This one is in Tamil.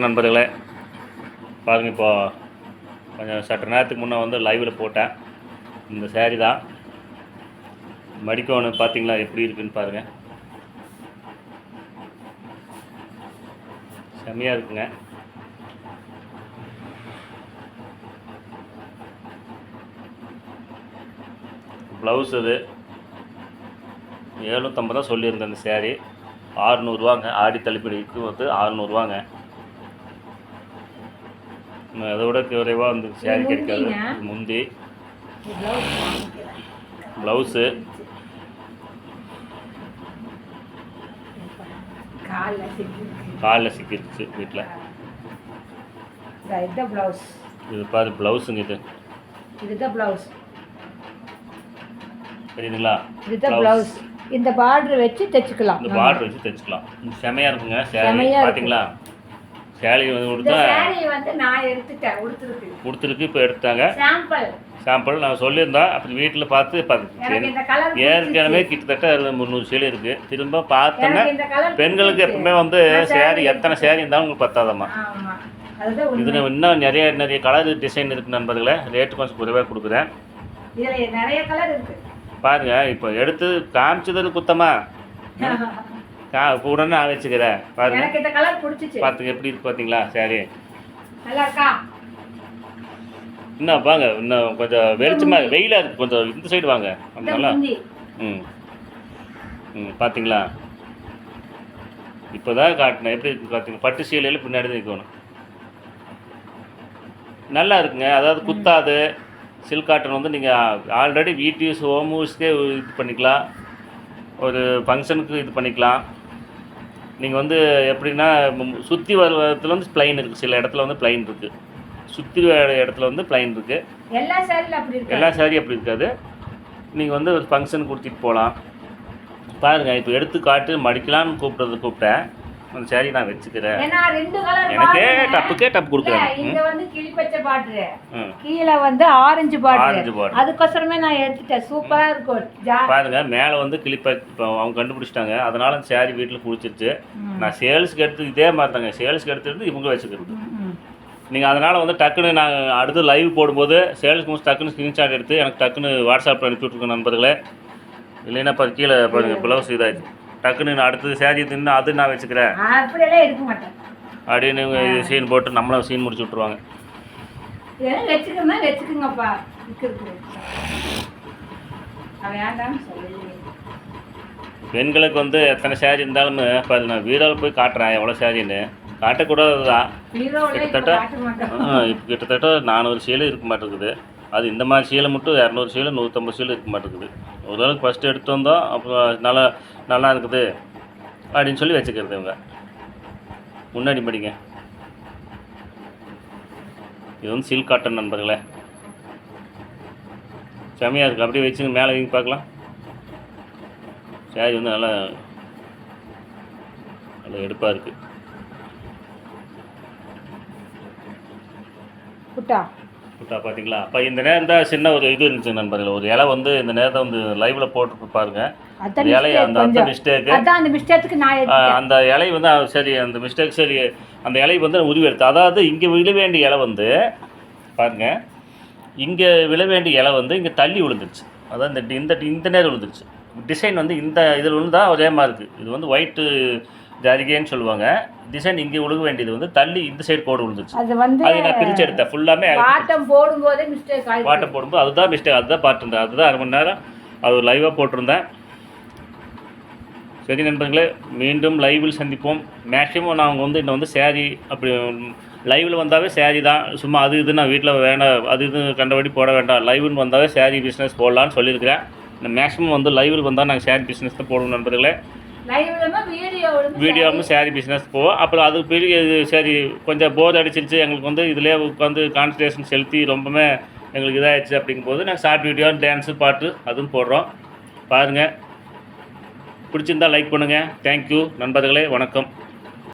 நண்பர்களே. பாருங்கள் இப்போ கொஞ்சம் சற்று நேரத்துக்கு முன்னே வந்து லைவில் போட்டேன். இந்த சேரீ தான். மடிக்கோணு பார்த்தீங்களா எப்படி இருக்குன்னு பாருங்கள் செம்மையாக இருக்குங்க. ப்ளவுஸ் இது ஏழுநூற்றம்பது தான் சொல்லியிருந்தேன் இந்த சேரீ ஆறுநூறுவாங்க. ஆடி தள்ளுபடிக்கு வந்து ஆறுநூறுவாங்க. அதை விட குறைவாக வந்து சேரீ கிடைக்காது. முந்தி. ப்ளவுஸ் காலில் சிக்கிருச்சு. வீட்டில் இது பாரு ப்ளவுஸுங்க இது. இதுதான் ப்ளவுஸ் தெரியுதுங்களா? இதுதான் ப்ளவுஸ் இந்த பார்டர் வச்சு தைச்சுக்கலாம். இந்த பார்டர் வச்சு தைச்சிக்கலாம். செமையாக இருக்குங்க சேரீ. பார்த்தீங்களா சேரீ வந்து கொடுத்தா saree வந்து நான் எடுத்துட்டேன் உடுத்துருக்கு கொடுத்துருக்கு இப்போ எடுத்தாங்க சாம்பிள் சாம்பிள் நான் சொல்லியிருந்தேன் அப்படி வீட்டில் பார்த்து பார்த்து ஏற்கனவே கிட்டத்தட்ட அதில் முந்நூறு சேலை இருக்குது திரும்ப பார்த்தோன்னே பெண்களுக்கு எப்பவுமே வந்து சேரீ எத்தனை சேரீ இருந்தாலும் உங்களுக்கு பத்தாதம்மா. இதில் இன்னும் நிறைய நிறைய கலர் டிசைன் இருக்குது நண்பர்களே. ரேட்டு கொஞ்சம் குறைவாக கொடுக்குறேன். இதுல நிறைய கலர் இருக்கு. பாருங்க இப்போ எடுத்து காமிச்சது குத்தமா. கா உடனே நான் வச்சுக்கிறேன். பாருங்க. எனக்கு இந்த கலர் பிடிச்சிச்சு. பார்த்துங்க எப்படி இருக்கு பார்த்தீங்களா சரி. நல்லா இருக்கா? இன்னும் வாங்க இன்னும் கொஞ்சம் வெளிச்சமாக வெயிலாக இருக்குது கொஞ்சம் இந்த சைடு வாங்க. முந்தி. ம். ம் பார்த்தீங்களா இப்போ தான் காட்டினேன். எப்படி இருக்கு பார்த்தீங்க பட்டு சீலையில் பின்னாடி தான் நிற்கணும் நல்லா இருக்குங்க. அதாவது குத்தாது. சில்க் காட்டன் வந்து நீங்கள் ஆல்ரெடி வீட்டு யூஸ் ஹோம் யூஸ்க்கே இது பண்ணிக்கலாம். ஒரு ஃபங்க்ஷனுக்கு இது பண்ணிக்கலாம். நீங்கள் வந்து எப்படின்னா சுற்றி வருவதுல வந்து பிளைன் இருக்குது சில இடத்துல வந்து பிளைன் இருக்குது சுற்றி வர இடத்துல வந்து பிளைன் இருக்குது எல்லா சாரில அப்படி இருக்கு எல்லா சாரியும் அப்படி இருக்காது. நீங்கள் வந்து ஒரு ஃபங்க்ஷன் கொடுத்துட்டு போகலாம் பாருங்கள் இப்போ எடுத்து காட்டு மடிக்கலாம்னு கூப்பிட்றது கூப்பிட்டேன். அந்த சாரி நான் வச்சுக்கிறேன். எனக்கே டப்புக்கே டப்பு கொடுக்குறேன் இங்க வந்து கிளிப்பச்சை பாட்ரு கீழே வந்து ஆரஞ்சு பாட்ரு ஆரஞ்சு border. அதுக்கோசரமே நான் எடுத்துட்டேன். சூப்பரா இருக்கும். பாருங்க மேலே வந்து கிளிப்பை அவங்க கண்டுபிடிச்சிட்டாங்க. அதனால அந்த சாரி வீட்டில் குடிச்சிருச்சு. நான் சேல்ஸ்க்கு எடுத்து இதே மாதிரி தாங்க சேல்ஸ்க்கு எடுத்துட்டு இவங்க வச்சுக்கிறது. நீங்கள் அதனால் வந்து டக்குன்னு நான் அடுத்து லைவ் போடும்போது சேல்ஸ்க்கு முடிச்சு டக்குன்னு ஸ்க்ரீன்ஷாட் எடுத்து எனக்கு டக்குன்னு வாட்ஸ்அப்பில் அனுப்பி விட்ருங்க நண்பர்களே. இல்லைன்னா இப்போ கீழே பாருங்க ப்ளவுஸ் இதாகிடுச்சு டக்குன்னு நான் அடுத்தது சேரீ தின்னு அது நான் வச்சுக்கிறேன். அப்படியெல்லாம் எடுக்க மாட்டேன். அப்படின்னு சீன் போட்டு நம்மளும் சீன் முடிச்சு விட்ருவாங்க வச்சுக்கணும்னா வச்சுக்கோங்கப்பா. பெண்களுக்கு வந்து எத்தனை சேரீ இருந்தாலும் பாரு நான் வீடியோவில் போய் காட்டுறேன் எவ்வளோ சேரீன்னு காட்டக்கூடாது தான் இப்போ கிட்டத்தட்ட இப்போ கிட்டத்தட்ட நானூறு சீலை இருக்க மாட்டேங்குது. அது இந்த மாதிரி சீலை மட்டும் இரநூறு சீலை நூற்றம்பது சீலை இருக்க மாட்டேங்குது. ஓரளவுக்கு ஃபஸ்ட்டு எடுத்து வந்தோம் அப்புறம் நல்லா நல்லா இருக்குது அப்படின்னு சொல்லி வச்சுக்கிறது இவங்க. முன்னாடி படிங்க. இது வந்து சில்க் காட்டன் நண்பர்களே. செமையாக இருக்குது அப்படியே வச்சுங்க மேலே வைங்க பார்க்கலாம். சாரி வந்து நல்லா நல்லா எடுப்பாக இருக்குது புட்டா? புட்டா பார்த்தீங்களா அப்போ இந்த நேரம் தான் சின்ன ஒரு இது இருந்துச்சு நண்பர்கள். ஒரு இலை வந்து இந்த நேரத்தை வந்து லைவில் போட்டு பாருங்க. இலை அந்த அந்த. மிஸ்டேக்கு அந்த மிஸ்டேக்கு அந்த இலை வந்து சரி அந்த மிஸ்டேக் சரி அந்த இலை வந்து உருவி எடுத்து அதாவது இங்கே விழ வேண்டிய இலை வந்து பாருங்க. இங்கே விழ வேண்டிய இலை வந்து இங்கே தள்ளி விழுந்துருச்சு. அதான் இந்த இந்த இந்த நேரம் விழுந்துருச்சு. டிசைன் வந்து இந்த இதில் விழுந்தா ஒரே மாதிரி இருக்குது இது வந்து ஒயிட்டு ஜரிகைன்னு சொல்லுவாங்க. டிசைன் இங்கே விழுக வேண்டியது வந்து தள்ளி இந்த சைடு கோடு விழுந்துருச்சு. அது வந்து அது நான் பிரித்து எடுத்தேன். ஃபுல்லாமே பாட்டம் போடும்போதே மிஸ்டேக் ஆயிடுச்சு. பாட்டை போடும்போது அதுதான் மிஸ்டேக் அதுதான் பார்த்துருந்தேன் அதுதான் அரை மணி நேரம் அது லைவாக போட்டிருந்தேன். சரி நண்பர்களே மீண்டும் லைவில் சந்திப்போம். மேக்ஸிமம் நாங்கள் வந்து இன்னும் வந்து சேரீ அப்படி லைவில் வந்தாவே சேரீ தான். சும்மா அது இது நான் வீட்டில் வேண்டாம் அது இது கண்டபடி போட வேண்டாம். லைவ்னு வந்தாவே சேரீ பிஸ்னஸ் போடலான்னு சொல்லியிருக்கிறேன். மேக்ஸிமம் வந்து லைவில் வந்தால் நாங்கள் சேரீ பிஸ்னஸ் தான் போடுவோம் நண்பர்களே. வீடியோவும் சேரீ பிஸ்னஸ் போவோம். அப்புறம் அது பெரிய இது சரி கொஞ்சம் போர் அடிச்சிருச்சு. எங்களுக்கு வந்து இதிலே உட்காந்து கான்சன்ட்ரேஷன் செலுத்தி ரொம்பவே எங்களுக்கு இதாகிடுச்சு அப்படிங்கும்போது நாங்கள் ஷார்ட் வீடியோ டான்ஸு பாட்டு அதுவும் போடுறோம். பாருங்கள் பிடிச்சிருந்தா லைக் பண்ணுங்கள் தேங்க்யூ நண்பர்களே வணக்கம்.